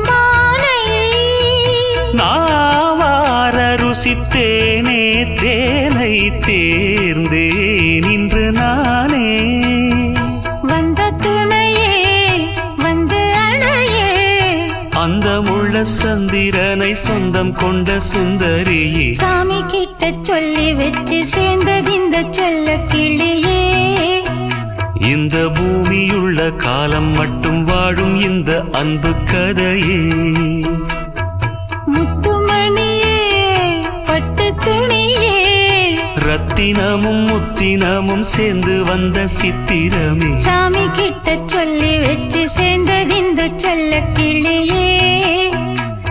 மாலை. நாவார ருசித்தேனே தேனை தேர்ந்தேன் இன்று நானே. வந்த துணையே வந்து அணையே. அந்த முள்ள சந்திரனை சொந்தம் கொண்ட கிட்ட சொல்லி வச்சு சேர்ந்தது இந்த செல்ல கிளியே. இந்த பூமியுள்ள காலம் மட்டும் வாழும் இந்த அன்பு கதையே. முத்துமணியே பட்டு துணியே. ரத்தினமும் முத்தினமும் சேர்ந்து வந்த சித்திரமே. சாமி கிட்ட சொல்லி வச்சு சேர்ந்தது இந்த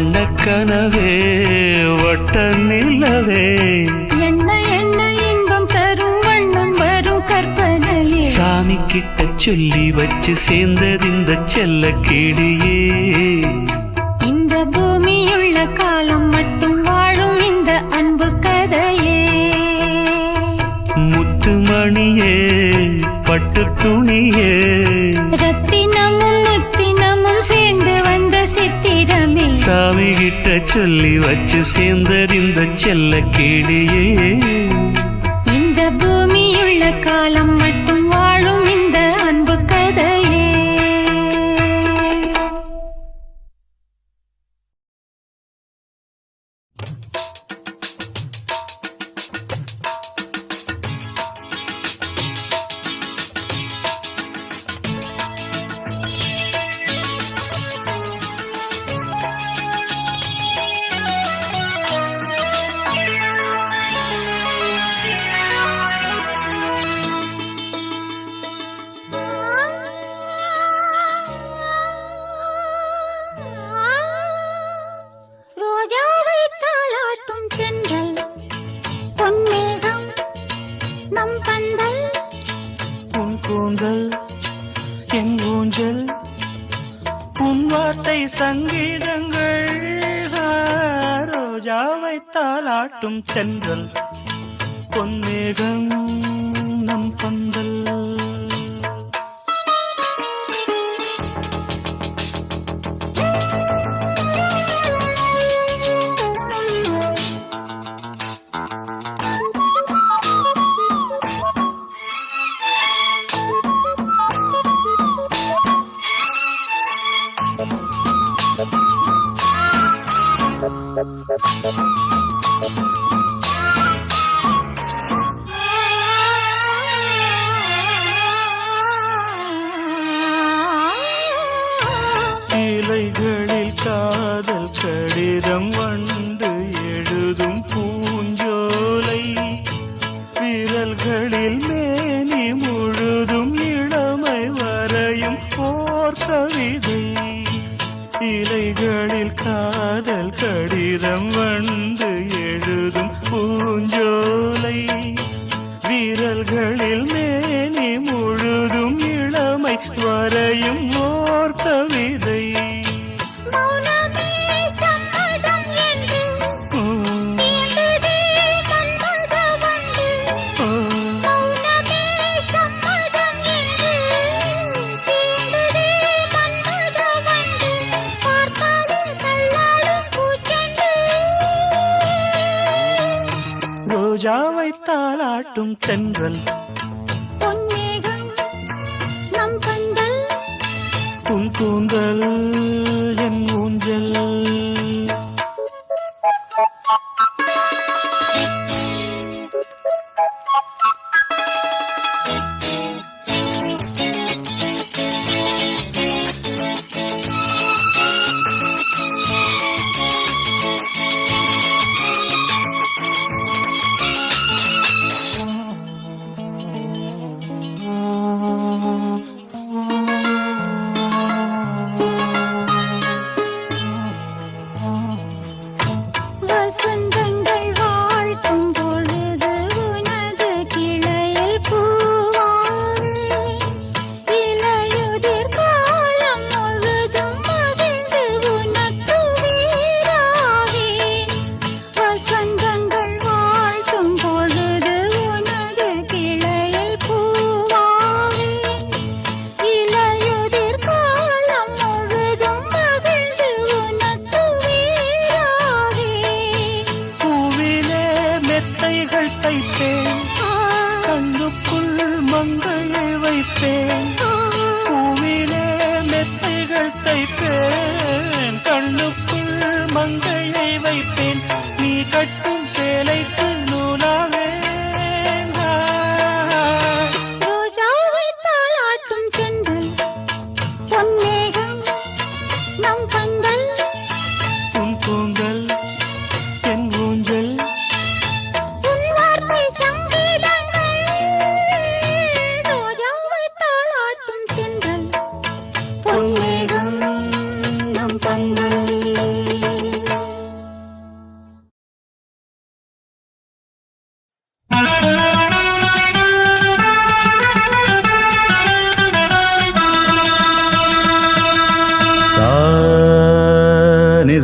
கேட்டேன் வண்ணக்கனவே வட்ட நிலவே. என்ன என்ன இன்பம் தரும் வண்ணம் வரும் கற்பனையே. சாமி கிட்ட சொல்லி வச்சு சேர்ந்தது இந்த செல்ல கிளியே இந்த பூமியுள்ள காலம் மட்டும் வாழும் இந்த அன்பு கதையே. முத்துமணியே பட்டு துணியே. கிட்ட சொல்லி வச்சு சேர்ந்தறிந்த செல்ல கேடியே இந்த பூமியுள்ள காலம் மட்டும் சாலைகளில் காதல் கடிதம் வண்டு எழுதும் பூஞ்சோலை. விரல்களில் மேனி முழுதும் இளமை வரையும் போர் கவிதை. இலைகளில் காதல் கடிதம் வண்டு தைப்பேன் கண்ணுக்குள் மங்கையை வைப்பேன். நீ கட்ட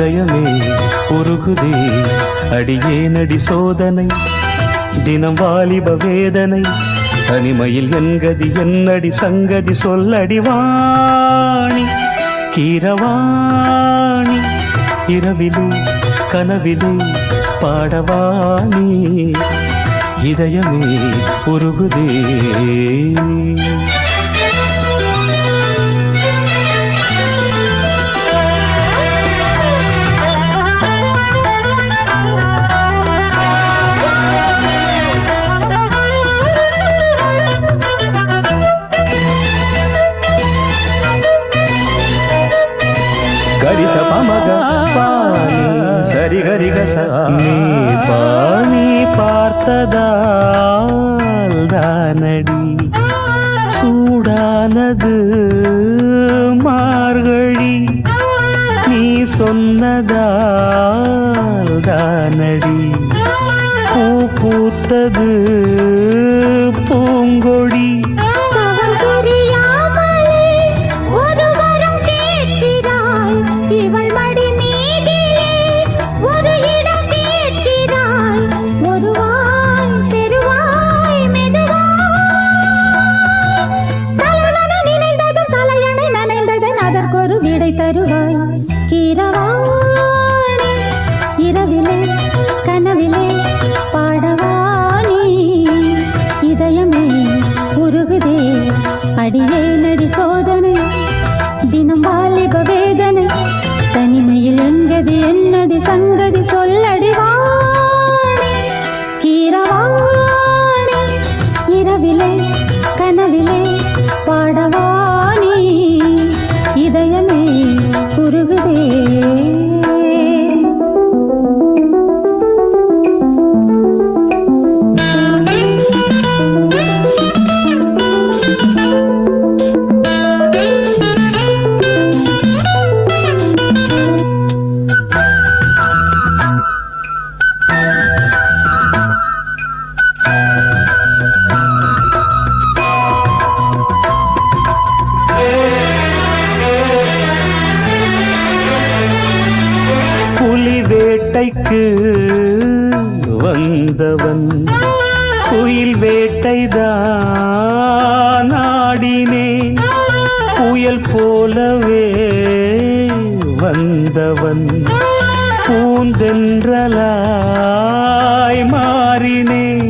இதயமே உருகுதே அடியே நடி சோதனை தினம் வாலிப வேதனை தனிமையில் என்கதி என்னடி சங்கதி சொல்லடி வாணி கீரவாணி இரவிலே கனவிலே பாடவாணி இதயமே உருகுதே. ತರುಹ வந்தவன். புயல் வேட்டைதான் ஆடினேன். புயல் போலவே வந்தவன். பூந்தென்றலாய் மாறினேன்.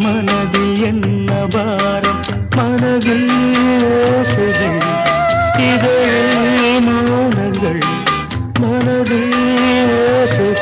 மனதில் என்ன பாரம்? மனதில் யோசனை இதழில் மௌனங்கள் மனதில் யோசனை